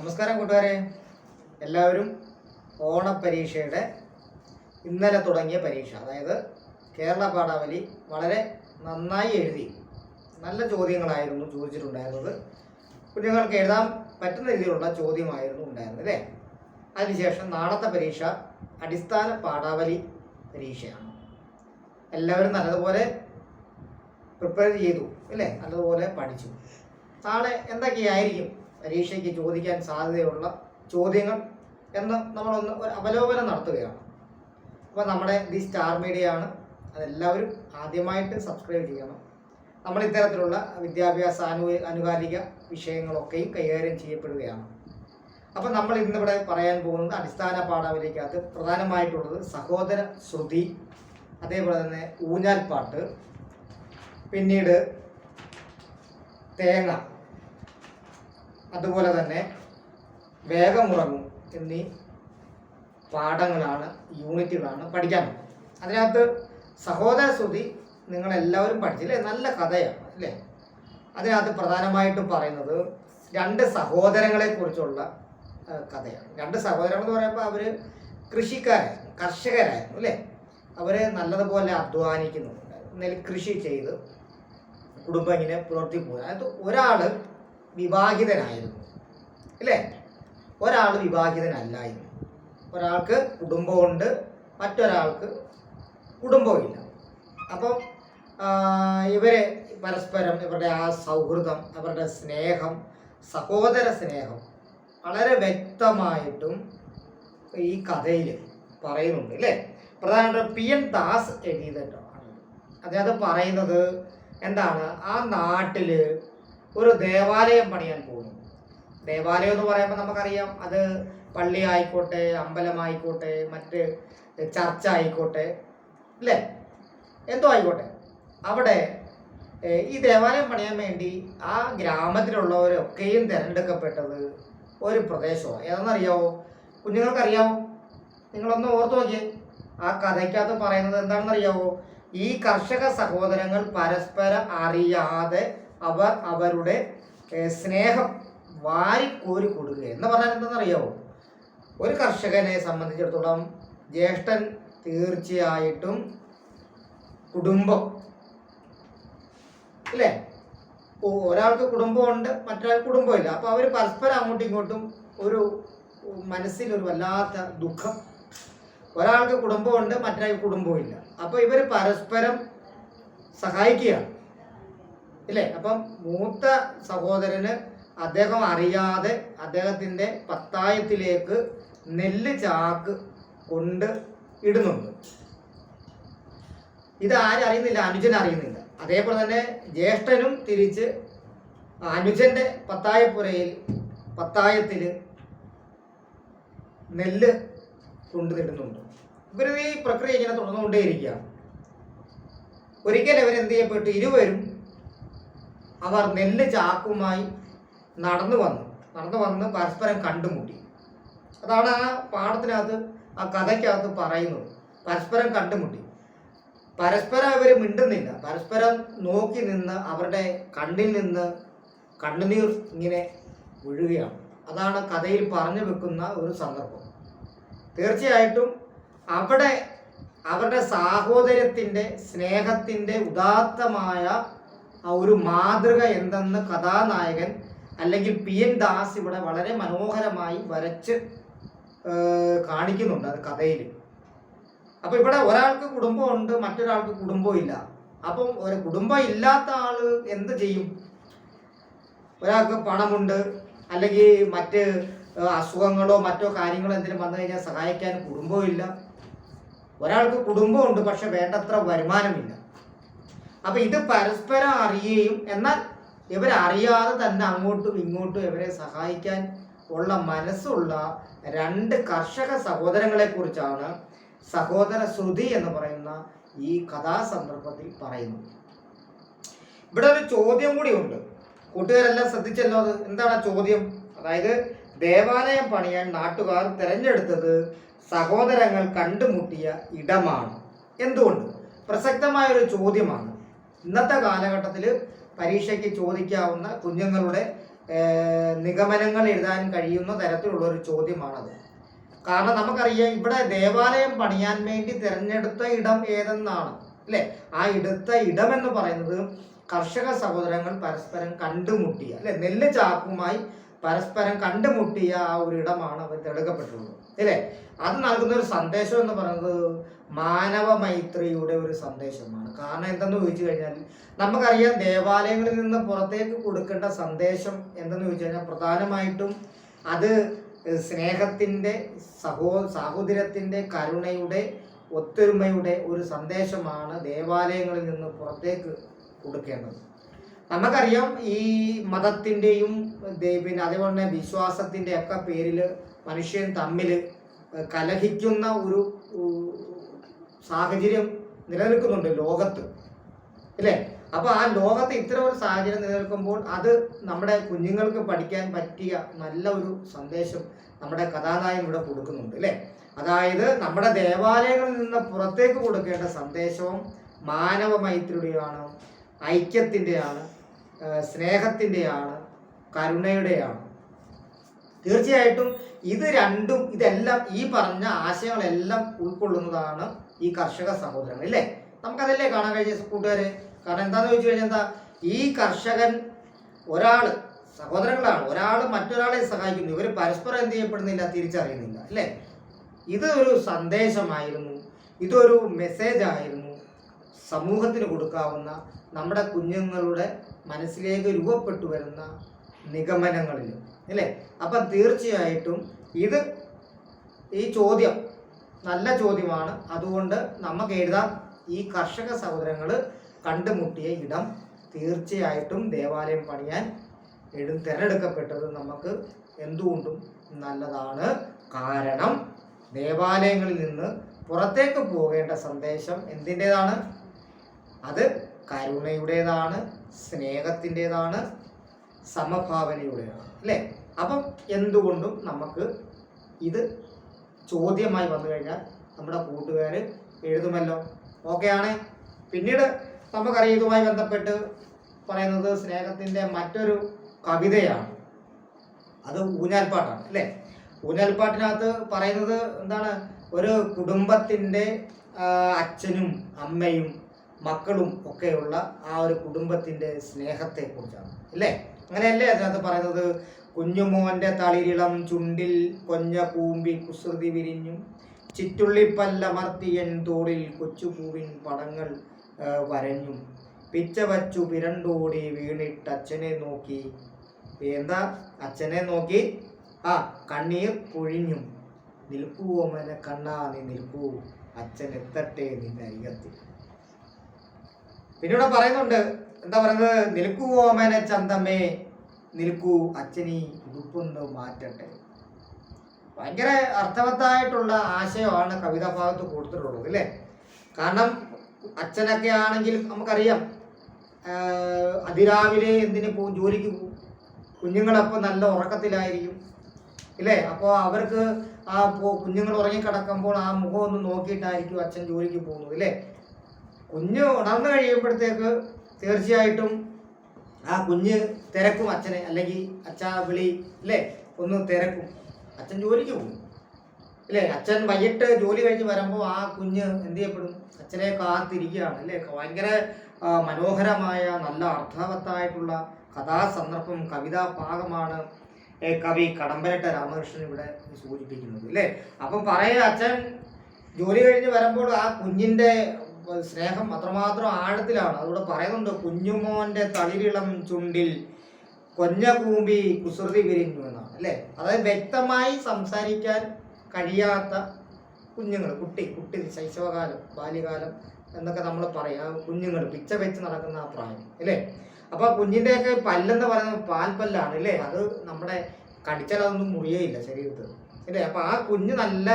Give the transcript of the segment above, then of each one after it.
നമസ്കാരം കൂട്ടുകാരെ. എല്ലാവരും ഓണപ്പരീക്ഷയുടെ ഇന്നലെ തുടങ്ങിയ പരീക്ഷ. അതായത് കേരള പാഠാവലി വളരെ നന്നായി എഴുതി. നല്ല ചോദ്യങ്ങളായിരുന്നു ചോദിച്ചിട്ടുണ്ടായിരുന്നത്. കുഞ്ഞുങ്ങൾക്ക് എഴുതാൻ പറ്റുന്ന രീതിയിലുള്ള ചോദ്യമായിരുന്നു ഉണ്ടായിരുന്നത് അല്ലേ? അതിനുശേഷം നാളത്തെ പരീക്ഷ അടിസ്ഥാന പാഠാവലി പരീക്ഷയാണ്. എല്ലാവരും നല്ലതുപോലെ പ്രിപ്പയർ ചെയ്തു അല്ലേ? നല്ലതുപോലെ പഠിച്ചു. നാളെ എന്തൊക്കെയായിരിക്കും? പരീക്ഷയ്ക്ക് ചോദിക്കാൻ സാധ്യതയുള്ള ചോദ്യങ്ങൾ എന്ന് നമ്മളൊന്ന് ഒരു അവലോകനം നടത്തുകയാണ്. അപ്പോൾ നമ്മുടെ ദി സ്റ്റാർ മീഡിയ ആണ് അതെല്ലാവരും ആദ്യമായിട്ട് സബ്സ്ക്രൈബ് ചെയ്യണം. നമ്മൾ ഇത്തരത്തിലുള്ള വിദ്യാഭ്യാസ അനു അനുകാലിക വിഷയങ്ങളൊക്കെയും കൈകാര്യം ചെയ്യപ്പെടുകയാണ്. അപ്പം നമ്മൾ ഇന്നിവിടെ പറയാൻ പോകുന്നത് അടിസ്ഥാന പാഠാവലിക്കകത്ത് പ്രധാനമായിട്ടുള്ളത് സഹോദര ശ്രുതി അതേപോലെ തന്നെ ഊഞ്ഞാൽ പാട്ട് പിന്നീട് തേങ്ങ. അതുപോലെ തന്നെ വേഗമുറങ്ങും എന്നീ പാഠങ്ങളാണ് യൂണിറ്റുകളാണ് പഠിക്കാനുള്ളത് അതിനകത്ത് സഹോദര ശ്രുതി നിങ്ങളെല്ലാവരും പഠിച്ചില്ലേ? നല്ല കഥയാണ് അല്ലേ? അതിനകത്ത് പ്രധാനമായിട്ടും പറയുന്നത് രണ്ട് സഹോദരങ്ങളെക്കുറിച്ചുള്ള കഥയാണ്. രണ്ട് സഹോദരങ്ങൾ എന്ന് പറയുമ്പോൾ അവർ കൃഷിക്കാരായിരുന്നു കർഷകരായിരുന്നു അല്ലേ? അവർ നല്ലതുപോലെ അധ്വാനിക്കുന്നുണ്ടായിരുന്നു നെൽകൃഷി ചെയ്ത് കുടുംബം ഇങ്ങനെ പുലർത്തി പോകുന്നത് അതായത് ഒരാൾ വിവാഹിതനായിരുന്നു. അല്ലേ ഒരാൾ വിവാഹിതനല്ലായിരുന്നു ഒരാൾക്ക് കുടുംബമുണ്ട് മറ്റൊരാൾക്ക് കുടുംബമില്ല അപ്പം ഇവരെ പരസ്പരം ഇവരുടെ ആ സൗഹൃദം അവരുടെ സ്നേഹം സഹോദര സ്നേഹം വളരെ വ്യക്തമായിട്ടും ഈ കഥയിൽ പറയുന്നുണ്ട് അല്ലേ പ്രധാനമായിട്ട് പി എൻ ദാസ് എഴുതിയതാണ് അദ്ദേഹം പറയുന്നത് എന്താണ്? ആ നാട്ടിൽ ഒരു ദേവാലയം പണിയാൻ പോകുന്നു. ദേവാലയം എന്ന് പറയുമ്പോൾ നമുക്കറിയാം അത് പള്ളി ആയിക്കോട്ടെ അമ്പലമായിക്കോട്ടെ മറ്റ് ചർച്ച ആയിക്കോട്ടെ അല്ലേ? എന്തോ ആയിക്കോട്ടെ. അവിടെ ഈ ദേവാലയം പണിയാൻ വേണ്ടി ആ ഗ്രാമത്തിലുള്ളവരൊക്കെയും തിരഞ്ഞെടുക്കപ്പെട്ടത് ഒരു പ്രദേശമാണ്. ഏതെന്നറിയാവോ കുഞ്ഞുങ്ങൾക്കറിയാവോ? നിങ്ങളൊന്ന് ഓർത്തു നോക്കിയേ. ആ കഥയ്ക്കകത്ത് പറയുന്നത് എന്താണെന്നറിയാവോ? ഈ കർഷക സഹോദരങ്ങൾ പരസ്പരം അറിയാതെ അവർ അവരുടെ സ്നേഹം വാരിക്കോരി കൊടുക്കുക. എന്ന് പറഞ്ഞാൽ എന്താണെന്നറിയാമോ ഒരു കർഷകനെ സംബന്ധിച്ചിടത്തോളം ജ്യേഷ്ഠൻ തീർച്ചയായിട്ടും കുടുംബം. അല്ലേ ഒരാൾക്ക് കുടുംബമുണ്ട് മറ്റൊരാൾക്ക് കുടുംബമില്ല. അപ്പോൾ അവർ പരസ്പരം അങ്ങോട്ടും ഇങ്ങോട്ടും ഒരു മനസ്സിൽ ഒരു വല്ലാത്ത ദുഃഖം. ഒരാൾക്ക് കുടുംബമുണ്ട് മറ്റൊരാൾക്ക് കുടുംബമില്ല അപ്പോൾ ഇവർ പരസ്പരം സഹായിക്കുകയാണ്. ഇല്ലേ? അപ്പം മൂത്ത സഹോദരന് അദ്ദേഹം അറിയാതെ അദ്ദേഹത്തിന്റെ പത്തായത്തിലേക്ക് നെല്ല് ചാക്ക് കൊണ്ട് ഇടുന്നുണ്ട്. ഇത് ആരും അറിയുന്നില്ല? അനുജൻ അറിയുന്നില്ല. അതേപോലെ തന്നെ ജ്യേഷ്ഠനും തിരിച്ച് അനുജന്റെ പത്തായപ്പുരയിൽ പത്തായത്തിൽ നെല്ല് കൊണ്ടുനിടുന്നുണ്ട് ഇവർ ഈ പ്രക്രിയ ഇങ്ങനെ തുടർന്നുകൊണ്ടേയിരിക്കുകയാണ്. ഒരിക്കൽ ഇവരെന്ത് ചെയ്യപ്പെട്ടു? ഇരുവരും അവർ നെല്ല് ചാക്കുമായി നടന്നു വന്നു. നടന്നു വന്ന് പരസ്പരം കണ്ടുമുട്ടി. അതാണ് ആ പാഠത്തിനകത്ത് ആ കഥയ്ക്കകത്ത് പറയുന്നത്. പരസ്പരം കണ്ടുമുട്ടി. പരസ്പരം അവർ മിണ്ടുന്നില്ല. പരസ്പരം നോക്കി നിന്ന് അവരുടെ കണ്ണിൽ നിന്ന് കണ്ണുനീർ ഇങ്ങനെ ഒഴുകുകയാണ് അതാണ് കഥയിൽ പറഞ്ഞു വെക്കുന്ന ഒരു സന്ദർഭം. തീർച്ചയായിട്ടും അവിടെ അവരുടെ സാഹോദര്യത്തിന്റെ സ്നേഹത്തിന്റെ ഉദാത്തമായ ആ ഒരു മാതൃക എന്തെന്ന് കഥാനായകൻ അല്ലെങ്കിൽ പി എൻ ദാസ് ഇവിടെ വളരെ മനോഹരമായി വരച്ച് കാണിക്കുന്നുണ്ട് അത് കഥയിൽ അപ്പോൾ ഇവിടെ ഒരാൾക്ക് കുടുംബമുണ്ട് മറ്റൊരാൾക്ക് കുടുംബമില്ല അപ്പം ഒരു കുടുംബം ഇല്ലാത്ത ആൾ എന്ത് ചെയ്യും? ഒരാൾക്ക് പണമുണ്ട് അല്ലെങ്കിൽ മറ്റ് അസുഖങ്ങളോ മറ്റോ കാര്യങ്ങളോ എന്തെങ്കിലും വന്നു കഴിഞ്ഞാൽ സഹായിക്കാൻ കുടുംബമില്ല ഒരാൾക്ക് കുടുംബമുണ്ട് പക്ഷെ വേണ്ടത്ര വരുമാനമില്ല. അപ്പൊ ഇത് പരസ്പരം അറിയുകയും എന്നാൽ ഇവരറിയാതെ തന്നെ അങ്ങോട്ടും ഇങ്ങോട്ടും ഇവരെ സഹായിക്കാൻ ഉള്ള മനസ്സുള്ള രണ്ട് കർഷക സഹോദരങ്ങളെ കുറിച്ചാണ് സഹോദര ശ്രുതി എന്ന് പറയുന്ന ഈ കഥാസന്ദർഭത്തിൽ പറയുന്നത്. ഇവിടെ ഒരു ചോദ്യം കൂടി ഉണ്ട്. കൂട്ടുകാരെല്ലാം ശ്രദ്ധിച്ചല്ലോ അത്? എന്താണ് ചോദ്യം? അതായത് ദേവാലയം പണിയാൻ നാട്ടുകാർ തിരഞ്ഞെടുത്തത് സഹോദരങ്ങൾ കണ്ടുമുട്ടിയ ഇടമാണ്. എന്തുകൊണ്ട്? പ്രസക്തമായ ഒരു ചോദ്യമാണ്. ഇന്നത്തെ കാലഘട്ടത്തിൽ പരീക്ഷയ്ക്ക് ചോദിക്കാവുന്ന കുഞ്ഞുങ്ങളുടെ നിഗമനങ്ങൾ എഴുതാൻ കഴിയുന്ന തരത്തിലുള്ള ഒരു ചോദ്യമാണത്. കാരണം നമുക്കറിയാം ഇവിടെ ദേവാലയം പണിയാൻ വേണ്ടി തിരഞ്ഞെടുത്ത ഇടം ഏതെന്നാണ് അല്ലേ? ആ എടുത്ത ഇടം എന്ന് പറയുന്നത് കർഷക സഹോദരങ്ങൾ പരസ്പരം കണ്ടുമുട്ടിയ അല്ലെ? നെല്ല് ചാക്കുമായി പരസ്പരം കണ്ടുമുട്ടിയ ആ ഒരു ഇടമാണ് അവർ തെടുക്കപ്പെട്ടുള്ളത് അല്ലേ? അത് നൽകുന്ന ഒരു സന്ദേശം എന്ന് പറയുന്നത് മാനവ മൈത്രിയുടെ ഒരു സന്ദേശമാണ്. കാരണം എന്തെന്ന് ചോദിച്ചു കഴിഞ്ഞാൽ നമുക്കറിയാം ദേവാലയങ്ങളിൽ നിന്ന് പുറത്തേക്ക് കൊടുക്കേണ്ട സന്ദേശം എന്തെന്ന് ചോദിച്ചു കഴിഞ്ഞാൽ പ്രധാനമായിട്ടും അത് സ്നേഹത്തിന്റെ സഹോ സാഹോദര്യത്തിന്റെ കരുണയുടെ ഒത്തൊരുമയുടെ ഒരു സന്ദേശമാണ് ദേവാലയങ്ങളിൽ നിന്ന് പുറത്തേക്ക് കൊടുക്കേണ്ടത്. നമുക്കറിയാം ഈ മതത്തിന്റെയും പിന്നെ അതേപോലെ തന്നെ വിശ്വാസത്തിന്റെ ഒക്കെ പേരിൽ മനുഷ്യൻ തമ്മിൽ കലഹിക്കുന്ന ഒരു സാഹചര്യം നിലനിൽക്കുന്നുണ്ട് ലോകത്ത്. അല്ലേ അപ്പോൾ ആ ലോകത്ത് ഇത്തരം ഒരു സാഹചര്യം നിലനിൽക്കുമ്പോൾ അത് നമ്മുടെ കുഞ്ഞുങ്ങൾക്ക് പഠിക്കാൻ പറ്റിയ നല്ല ഒരു സന്ദേശം നമ്മുടെ കഥാനായകൻ ഇവിടെ കൊടുക്കുന്നുണ്ട് അല്ലേ അതായത് നമ്മുടെ ദേവാലയങ്ങളിൽ നിന്ന് പുറത്തേക്ക് കൊടുക്കേണ്ട സന്ദേശവും മാനവ മൈത്രിയുടെയാണ് ഐക്യത്തിന്റെയാണ് സ്നേഹത്തിന്റെയാണ് കരുണയുടെയാണ്. തീർച്ചയായിട്ടും ഇത് രണ്ടും ഇതെല്ലാം ഈ പറഞ്ഞ ആശയങ്ങളെല്ലാം ഉൾക്കൊള്ളുന്നതാണ് ഈ കർഷക സഹോദരങ്ങൾ ഇല്ലേ? നമുക്കതല്ലേ കാണാൻ കഴിഞ്ഞ കൂട്ടുകാരെ? കാരണം എന്താണെന്ന് ചോദിച്ചു കഴിഞ്ഞാൽ എന്താ ഈ കർഷകൻ ഒരാൾ സഹോദരങ്ങളാണ് ഒരാൾ മറ്റൊരാളെ സഹായിക്കുന്നു ഇവർ പരസ്പരം എന്ത് ചെയ്യപ്പെടുന്നില്ല തിരിച്ചറിയുന്നില്ല അല്ലേ? ഇത് ഒരു സന്ദേശമായിരുന്നു ഇതൊരു മെസ്സേജായിരുന്നു സമൂഹത്തിന് കൊടുക്കാവുന്ന നമ്മുടെ കുഞ്ഞുങ്ങളുടെ മനസ്സിലേക്ക് രൂപപ്പെട്ടു വരുന്ന നിഗമനങ്ങളിൽ അല്ലേ? അപ്പം തീർച്ചയായിട്ടും ഇത് ഈ ചോദ്യം നല്ല ചോദ്യമാണ്. അതുകൊണ്ട് നമുക്ക് എഴുതാം. ഈ കർഷക സഹോദരങ്ങൾ കണ്ടുമുട്ടിയ ഇടം തീർച്ചയായിട്ടും ദേവാലയം പണിയാൻ എഴു തിരഞ്ഞെടുക്കപ്പെട്ടത് നമുക്ക് എന്തുകൊണ്ടും നല്ലതാണ്. കാരണം ദേവാലയങ്ങളിൽ നിന്ന് പുറത്തേക്ക് പോകേണ്ട സന്ദേശം എന്തിന്റെതാണ്? അത് കരുണയുടേതാണ് സ്നേഹത്തിന്റെതാണ് സമഭാവനയുടേതാണ് അല്ലേ? അപ്പം എന്തുകൊണ്ടും നമുക്ക് ഇത് ചോദ്യമായി വന്നു കഴിഞ്ഞാൽ നമ്മുടെ കൂട്ടുകാർ എഴുതുമല്ലോ. ഓക്കെ ആണ്? പിന്നീട് നമുക്കറിയാം ഇതുമായി ബന്ധപ്പെട്ട് പറയുന്നത് സ്നേഹത്തിന്റെ മറ്റൊരു കവിതയാണ്. അത് ഊഞ്ഞാൽപ്പാട്ടാണ് അല്ലേ? ഊഞ്ഞാൽപ്പാട്ടിനകത്ത് പറയുന്നത് എന്താണ്? ഒരു കുടുംബത്തിന്റെ അച്ഛനും അമ്മയും മക്കളും ഒക്കെയുള്ള ആ ഒരു കുടുംബത്തിന്റെ സ്നേഹത്തെക്കുറിച്ചാണ്. അല്ലേ അങ്ങനെയല്ലേ അതിനകത്ത് പറയുന്നത്? കുഞ്ഞുമോന്റെ തളിരിളം ചുണ്ടിൽ കൊഞ്ഞ കൂമ്പി കുസൃതി വിരിഞ്ഞു. ചിറ്റുള്ളിപ്പല്ലമർത്തിയൻ തോളിൽ കൊച്ചുപൂവിൻ പടങ്ങൾ വരഞ്ഞു. പിച്ച വച്ചു പിരണ്ടോടി വീണിട്ട് അച്ഛനെ നോക്കി. എന്താ? അച്ഛനെ നോക്കി? ആ കണ്ണീർ പൊഴിഞ്ഞു. നിൽക്കൂ ഓമന കണ്ണാ നീ നിൽക്കൂ. അച്ഛൻ എത്തട്ടെ നിന്റെ അരികത്തിൽ. പിന്നെ ഇവിടെ പറയുന്നുണ്ട് എന്താ പറയുന്നത്? നിൽക്കൂ ഓമന ചന്തമ്മേ നിൽക്കൂ അച്ഛനി ഉടുപ്പൊന്ന് മാറ്റട്ടെ. ഭയങ്കര അർത്ഥവത്തായിട്ടുള്ള ആശയമാണ് കവിതാ ഭാഗത്ത് കൊടുത്തിട്ടുള്ളത് അല്ലേ? കാരണം അച്ഛനൊക്കെ ആണെങ്കിൽ നമുക്കറിയാം അതിരാവിലെ എന്തിന് പോകും ജോലിക്ക് പോകും കുഞ്ഞുങ്ങളപ്പോൾ നല്ല ഉറക്കത്തിലായിരിക്കും ഇല്ലേ? അപ്പോൾ അവർക്ക് ആ കുഞ്ഞുങ്ങൾ ഉറങ്ങിക്കിടക്കുമ്പോൾ ആ മുഖം ഒന്ന് നോക്കിയിട്ടായിരിക്കും അച്ഛൻ ജോലിക്ക് പോകുന്നത് ഇല്ലേ? കുഞ്ഞ് ഉണർന്നു കഴിയുമ്പോഴത്തേക്ക് തീർച്ചയായിട്ടും ആ കുഞ്ഞ് തിരക്കും അച്ഛനെ അല്ലെങ്കിൽ അച്ഛാ വിളി അല്ലേ? ഒന്ന് തിരക്കും. അച്ഛൻ ജോലിക്ക് പോകും. അല്ലേ? അച്ഛൻ വൈകിട്ട് ജോലി കഴിഞ്ഞ് വരുമ്പോൾ ആ കുഞ്ഞ് എന്ത് ചെയ്യപ്പെടും? അച്ഛനെ കാത്തിരിക്കുകയാണ് അല്ലേ? ഭയങ്കര മനോഹരമായ നല്ല അർത്ഥവത്തായിട്ടുള്ള കഥാസന്ദർഭം കവിതാ ഭാഗമാണ് കവി കടമ്പരട്ട രാമകൃഷ്ണൻ ഇവിടെ സൂചിപ്പിക്കുന്നത് അല്ലേ? അപ്പം പറയുക അച്ഛൻ ജോലി കഴിഞ്ഞ് വരുമ്പോൾ ആ കുഞ്ഞിന്റെ സ്നേഹം അത്രമാത്രം ആഴത്തിലാണ്. അതുകൂടെ പറയുന്നുണ്ട് കുഞ്ഞുമോന്റെ തളിരിളം ചുണ്ടിൽ കൊഞ്ഞ കൂമ്പി കുസൃതി വിരിഞ്ഞു എന്നാണ് അല്ലേ? അതായത് വ്യക്തമായി സംസാരിക്കാൻ കഴിയാത്ത കുഞ്ഞുങ്ങൾ കുട്ടി കുട്ടി ശൈശവകാലം ബാല്യകാലം എന്നൊക്കെ നമ്മൾ പറയാം. കുഞ്ഞുങ്ങൾ പിച്ച വെച്ച് നടക്കുന്ന ആ പ്രായം അല്ലേ? അപ്പൊ ആ കുഞ്ഞിന്റെയൊക്കെ പല്ലെന്ന് പറയുന്നത് പാൽപ്പല്ലാണ് അല്ലേ? അത് നമ്മുടെ കടിച്ചാൽ അതൊന്നും മുറിയേയില്ല ശരീരത്തിൽ. അല്ലേ? അപ്പൊ ആ കുഞ്ഞ് നല്ല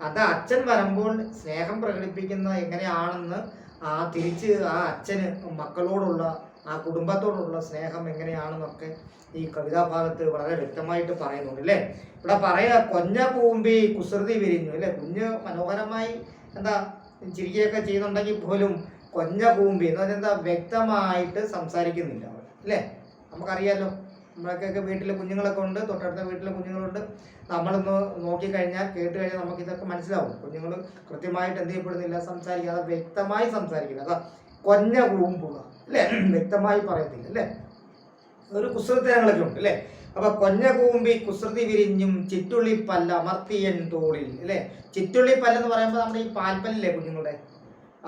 അത് അച്ഛൻ വരുമ്പോൾ സ്നേഹം പ്രകടിപ്പിക്കുന്ന എങ്ങനെയാണെന്ന് ആ തിരിച്ച് ആ അച്ഛന് മക്കളോടുള്ള ആ കുടുംബത്തോടുള്ള സ്നേഹം എങ്ങനെയാണെന്നൊക്കെ ഈ കവിതാഭാഗത്ത് വളരെ വ്യക്തമായിട്ട് പറയുന്നുണ്ട് അല്ലേ? ഇവിടെ പറയാ കൊഞ്ഞ പൂമ്പി കുസൃതി വിരിഞ്ഞു അല്ലേ? കുഞ്ഞ് മനോഹരമായി എന്താ ചിരിക്കുകയൊക്കെ ചെയ്യുന്നുണ്ടെങ്കിൽ പോലും കൊഞ്ഞ പൂമ്പി എന്ന് പറഞ്ഞാൽ എന്താ വ്യക്തമായിട്ട് സംസാരിക്കുന്നില്ല അവർ അല്ലേ? നമുക്കറിയാലോ. നമ്മളൊക്കെ വീട്ടിലെ കുഞ്ഞുങ്ങളൊക്കെ ഉണ്ട് തൊട്ടടുത്ത വീട്ടിലെ കുഞ്ഞുങ്ങളുണ്ട്. നമ്മളൊന്ന് നോക്കിക്കഴിഞ്ഞാൽ കേട്ട് കഴിഞ്ഞാൽ നമുക്ക് ഇതൊക്കെ മനസ്സിലാവും. കുഞ്ഞുങ്ങൾ കൃത്യമായിട്ട് എന്ത് ചെയ്യപ്പെടുന്നില്ല സംസാരിക്കാതെ വ്യക്തമായി സംസാരിക്കില്ല. അതാ കൊഞ്ഞ കൂമ്പുക അല്ലേ? വ്യക്തമായി പറയത്തില്ല അല്ലേ? ഒരു കുസൃത്തരങ്ങളൊക്കെ ഉണ്ട് അല്ലേ? അപ്പൊ കൊഞ്ഞ കൂമ്പി കുസൃതി വിരിഞ്ഞും ചിറ്റുള്ളി പല്ല അമർത്തിയൻ തോളിൽ അല്ലേ? ചിറ്റുള്ളി പല്ലെന്ന് പറയുമ്പോൾ നമ്മുടെ ഈ പാൽപ്പല്ലേ കുഞ്ഞുങ്ങളുടെ?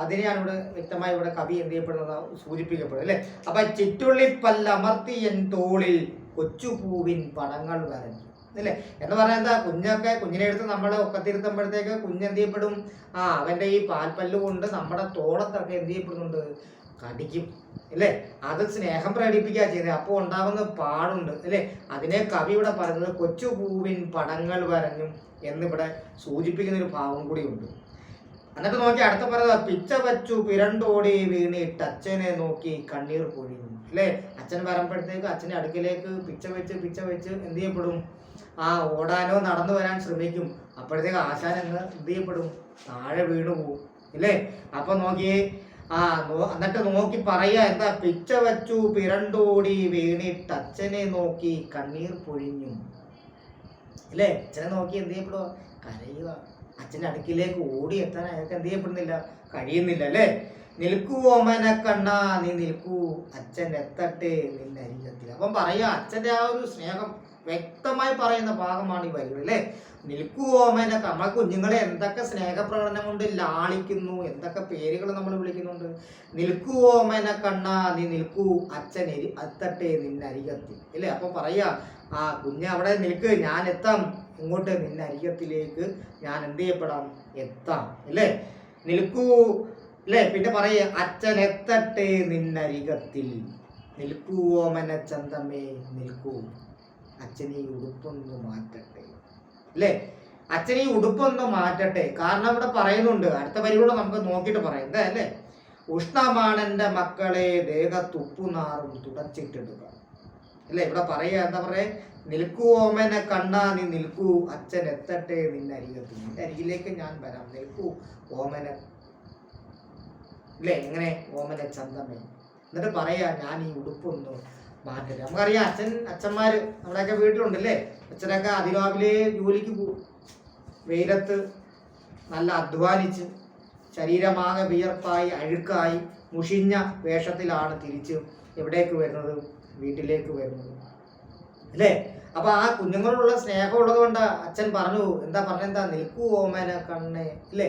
അതിനെയാണ് ഇവിടെ വ്യക്തമായി ഇവിടെ കവി എന്ത് ചെയ്യപ്പെടുന്നത്? സൂചിപ്പിക്കപ്പെടുന്നത് അല്ലേ? അപ്പൊ ചിറ്റുള്ളി പല്ല അമർത്തിയൻ തോളിൽ കൊച്ചുപൂവിൻ പടങ്ങൾ വരഞ്ഞു. അല്ലേ? എന്ന് പറഞ്ഞാൽ എന്താ കുഞ്ഞൊക്കെ കുഞ്ഞിനെ എടുത്ത് നമ്മൾ ഒക്കത്തിരുത്തുമ്പോഴത്തേക്ക് കുഞ്ഞ് എന്ത് ചെയ്യപ്പെടും? ആ അവന്റെ ഈ പാൽപ്പല്ല് കൊണ്ട് നമ്മുടെ തോളത്തൊക്കെ എന്ത് ചെയ്യപ്പെടുന്നുണ്ട്? കടിക്കും. അല്ലേ? അത് സ്നേഹം പ്രകടിപ്പിക്കുക ചെയ്യുന്നത് അപ്പോൾ ഉണ്ടാവുന്ന പാടുണ്ട്. അല്ലേ? അതിനെ കവി ഇവിടെ പറയുന്നത് കൊച്ചു പൂവിൻ പടങ്ങൾ വരഞ്ഞും എന്നിവിടെ സൂചിപ്പിക്കുന്ന ഒരു ഭാവം കൂടിയുണ്ട് എന്നിട്ട് നോക്കി അടുത്ത പറയുന്നത് പിച്ച വച്ചു പിരണ്ടോടി വീണിട്ട് അച്ഛനെ നോക്കി കണ്ണീർ പൊഴിഞ്ഞു. അല്ലേ? അച്ഛൻ വരുമ്പോഴത്തേക്ക് അച്ഛന്റെ അടുക്കിലേക്ക് പിച്ച വെച്ച് പിച്ച വെച്ച് എന്ത് ചെയ്യപ്പെടും? ആ ഓടാനോ നടന്നു വരാൻ ശ്രമിക്കും. അപ്പോഴത്തേക്ക് ആശാൻ എന്ന് എന്ത് ചെയ്യപ്പെടും? താഴെ വീണു പോകും ഇല്ലേ? അപ്പൊ നോക്കിയേ ആ എന്നിട്ട് നോക്കി പറയാ എന്താ? പിച്ച വച്ചു പിരണ്ടോടി വീണിട്ട് അച്ഛനെ നോക്കി കണ്ണീർ പൊഴിഞ്ഞു. ഇല്ലേ? അച്ഛനെ നോക്കി എന്ത് ചെയ്യപ്പെടുക? കരയുക. അച്ഛന്റെ അടുക്കിലേക്ക് ഓടി എത്താൻ അയാൾക്ക് എന്ത് ചെയ്യപ്പെടുന്നില്ല? കഴിയുന്നില്ല അല്ലേ? നിൽക്കൂ ഓമന കണ്ണാ നീ നിൽക്കൂ അച്ഛൻ എത്തട്ടെ നിന്റെ അരികത്തിൽ. അപ്പം പറയാ അച്ഛന്റെ ആ ഒരു സ്നേഹം വ്യക്തമായി പറയുന്ന ഭാഗമാണ് ഈ വരികൾ അല്ലേ? നിൽക്കൂ ഓമന നമ്മളെ കുഞ്ഞുങ്ങളെ എന്തൊക്കെ സ്നേഹപ്രകടനം കൊണ്ട് ലാളിക്കുന്നു എന്തൊക്കെ പേരുകൾ നമ്മൾ വിളിക്കുന്നുണ്ട്? നിൽക്കൂ ഓമന കണ്ണാ നീ നിൽക്കൂ അച്ഛൻ എരി എത്തട്ടെ നിന്റെ അരികത്തിൽ അല്ലേ? അപ്പൊ പറയാ ആ കുഞ്ഞ് അവിടെ നിൽക്ക് ഞാൻ എത്താം. ഇങ്ങോട്ട് നിന്റെ അരികത്തിലേക്ക് ഞാൻ എന്ത് ചെയ്യപ്പെടാം? എത്താം. അല്ലേ? നിൽക്കൂ. അല്ലേ? പിന്നെ പറയ അച്ഛൻ എത്തട്ടെ നിന്നരികത്തിൽ നിൽക്കൂ ഓമന ചന്തമേ നിൽക്കൂ. അച്ഛൻ ഈ ഉടുപ്പൊന്ന് മാറ്റട്ടെ. അല്ലേ? അച്ഛൻ ഈ ഉടുപ്പൊന്ന് മാറ്റട്ടെ. കാരണം ഇവിടെ പറയുന്നുണ്ട് അടുത്ത പരിപാടി നമുക്ക് നോക്കിയിട്ട് പറയുന്നത് അല്ലേ? ഉഷ്ണമാണെന്റെ മക്കളെ ദേഹത്തുപ്പുനാറും തുടച്ചിട്ടിടുക. അല്ലേ? ഇവിടെ പറയുക എന്താ പറയാ? നിൽക്കൂ ഓമനെ കണ്ണാ നീ നിൽക്കൂ. അച്ഛൻ എത്തട്ടെ നിന്റെ അരികത്ത് നിന്റെ അരികിലേക്ക് ഞാൻ വരാം. നിൽക്കൂ ഓമന. അല്ലേ എങ്ങനെ? ഓമന ചന്തമേ. എന്നിട്ട് പറയാ ഞാൻ ഈ ഉടുപ്പൊന്ന് മാറ്റട്ടെ. നമുക്കറിയാം അച്ഛൻ അച്ഛന്മാര് നമ്മുടെയൊക്കെ വീട്ടിലുണ്ടല്ലേ? അച്ഛനൊക്കെ അതിരാവിലെ ജോലിക്ക് പോകും. വെയിലത്ത് നല്ല അധ്വാനിച്ച് ശരീരമാകെ വിയർപ്പായി അഴുക്കായി മുഷിഞ്ഞ വേഷത്തിലാണ് തിരിച്ച് എവിടേക്ക് വരുന്നത്? വീട്ടിലേക്ക് വരുന്നത്. അല്ലേ? അപ്പൊ ആ കുഞ്ഞുങ്ങളോടുള്ള സ്നേഹം ഉള്ളത് കൊണ്ട് അച്ഛൻ പറഞ്ഞു എന്താ പറഞ്ഞെന്താ നിൽക്കൂ ഓമന കണ്ണേ അല്ലേ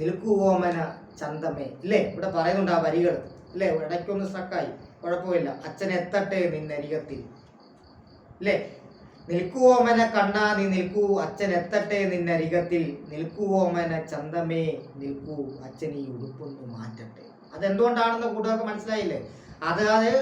നിൽക്കൂ ഓമന ചന്തമേ ഇല്ലേ? ഇവിടെ പറയുന്നുണ്ട് ആ വരികൾ അല്ലേ ഇടയ്ക്കൊന്ന് സ്ട്രക്കായി കുഴപ്പമില്ല. അച്ഛൻ എത്തട്ടെ നിന്നരികത്തിൽ അല്ലേ നിൽക്കൂ ഓമന കണ്ണാ നീ നിൽക്കൂ. അച്ഛൻ എത്തട്ടെ നിന്നരികത്തിൽ നിൽക്കൂ ഓമന ചന്തമേ നിൽക്കൂ. അച്ഛൻ ഈ ഉടുപ്പൊന്ന് മാറ്റട്ടെ. അതെന്തുകൊണ്ടാണെന്ന് കൂട്ടുകാർക്ക് മനസ്സിലായില്ലേ? അത് അത്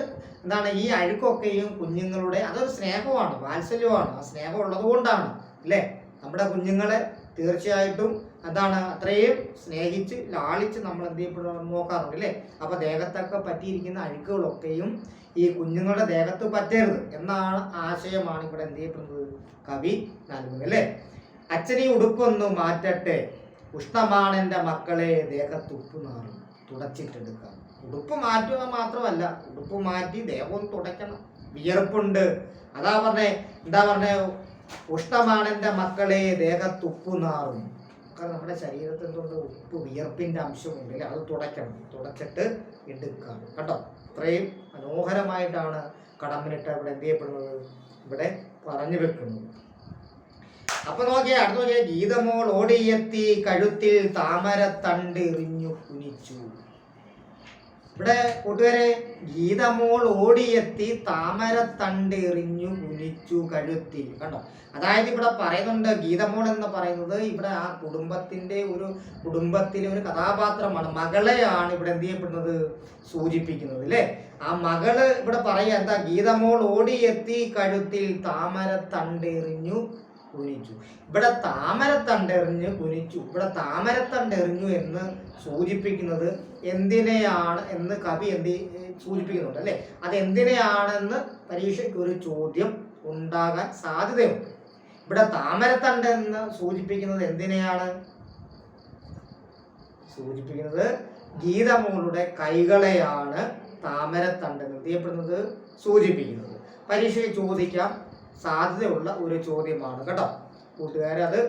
എന്താണ് ഈ അഴുക്കൊക്കെയും കുഞ്ഞുങ്ങളുടെ അതൊരു സ്നേഹമാണ് വാത്സല്യമാണ്. ആ സ്നേഹം ഉള്ളത് കൊണ്ടാണ് അല്ലേ? നമ്മുടെ കുഞ്ഞുങ്ങളെ തീർച്ചയായിട്ടും എന്താണ് അത്രയും സ്നേഹിച്ച് ലാളിച്ച് നമ്മൾ എന്ത് ചെയ്യപ്പെടും നോക്കാറുണ്ട് അല്ലേ? അപ്പോൾ ദേഹത്തൊക്കെ പറ്റിയിരിക്കുന്ന അഴുക്കുകളൊക്കെയും ഈ കുഞ്ഞുങ്ങളുടെ ദേഹത്ത് പറ്റരുത് എന്നാണ് ആശയമാണ് ഇവിടെ എന്ത് ചെയ്യപ്പെടുന്നത്? കവി നൽകുന്നത് അല്ലേ? അച്ഛനീ ഉടുപ്പൊന്നു മാറ്റട്ടെ ഉഷ്ണമാണെന്റെ മക്കളെ ദേഹത്ത് നാറും ഉടുപ്പ് മാറ്റുക മാത്രമല്ല ഉടുപ്പ് മാറ്റി ദേഹവും തുടയ്ക്കണം. വിയർപ്പുണ്ട്. അതാ പറഞ്ഞേ എന്താ പറഞ്ഞേ ഉഷ്ണമാണ് എന്റെ മക്കളെ ദേഹത്ത് ഉപ്പ് നാറും. കാരണം നമ്മുടെ ശരീരത്തിൽ നിന്നുള്ള ഉപ്പ് വിയർപ്പിന്റെ അംശമുണ്ട് അത് തുടയ്ക്കണം. തുടച്ചിട്ട് എടുക്കുക കേട്ടോ? ഇത്രയും മനോഹരമായിട്ടാണ് കടമ്പിനിട്ട് ഇവിടെ എന്ത് ചെയ്യപ്പെടുന്നത്? ഇവിടെ പറഞ്ഞു വെക്കുന്നു അപ്പൊ നോക്കിയാ അടുത്ത നോക്കിയാൽ ഗീതമോൾ ഓടിയെത്തി കഴുത്തിൽ താമരത്തണ്ട് എറിഞ്ഞു. കുനിച്ചു ഇവിടെ കൂട്ടുകാരെ ഗീതമോൾ ഓടിയെത്തി താമരത്തണ്ട് എറിഞ്ഞു കുനിച്ചു കഴുത്തിൽ. കണ്ടോ? അതായത് ഇവിടെ പറയുന്നുണ്ട് ഗീതമോൾ എന്ന് പറയുന്നത് ഇവിടെ ആ കുടുംബത്തിന്റെ ഒരു കുടുംബത്തിലെ ഒരു കഥാപാത്രമാണ്. മകളെയാണ് ഇവിടെ എന്ത് ചെയ്യപ്പെടുന്നത്? സൂചിപ്പിക്കുന്നത് അല്ലേ? ആ മകൾ ഇവിടെ പറയുക എന്താ ഗീതമോൾ ഓടിയെത്തി കഴുത്തിൽ താമരത്തണ്ട് എറിഞ്ഞു കുനിച്ചു. ഇവിടെ താമരത്തണ്ടെറിഞ്ഞ് കുനിച്ചു. ഇവിടെ താമരത്തണ്ടെറിഞ്ഞു എന്ന് സൂചിപ്പിക്കുന്നത് എന്തിനെയാണ് എന്ന് കവി എന്ത് സൂചിപ്പിക്കുന്നുണ്ട് അല്ലേ? അത് എന്തിനെയാണെന്ന് പരീക്ഷയ്ക്ക് ഒരു ചോദ്യം ഉണ്ടാകാൻ സാധ്യതയുണ്ട്. ഇവിടെ താമരത്തണ്ട് എന്ന് സൂചിപ്പിക്കുന്നത് എന്തിനെയാണ്? സൂചിപ്പിക്കുന്നത് ഗീതമോളുടെ കൈകളെയാണ് താമരത്തണ്ട് എന്ന് ചെയ്യപ്പെടുന്നത്? സൂചിപ്പിക്കുന്നത്. പരീക്ഷയിൽ ചോദിക്കാൻ സാധ്യതയുള്ള ഒരു ചോദ്യമാണ് കേട്ടോ. കൂട്ടുകാരെ അത്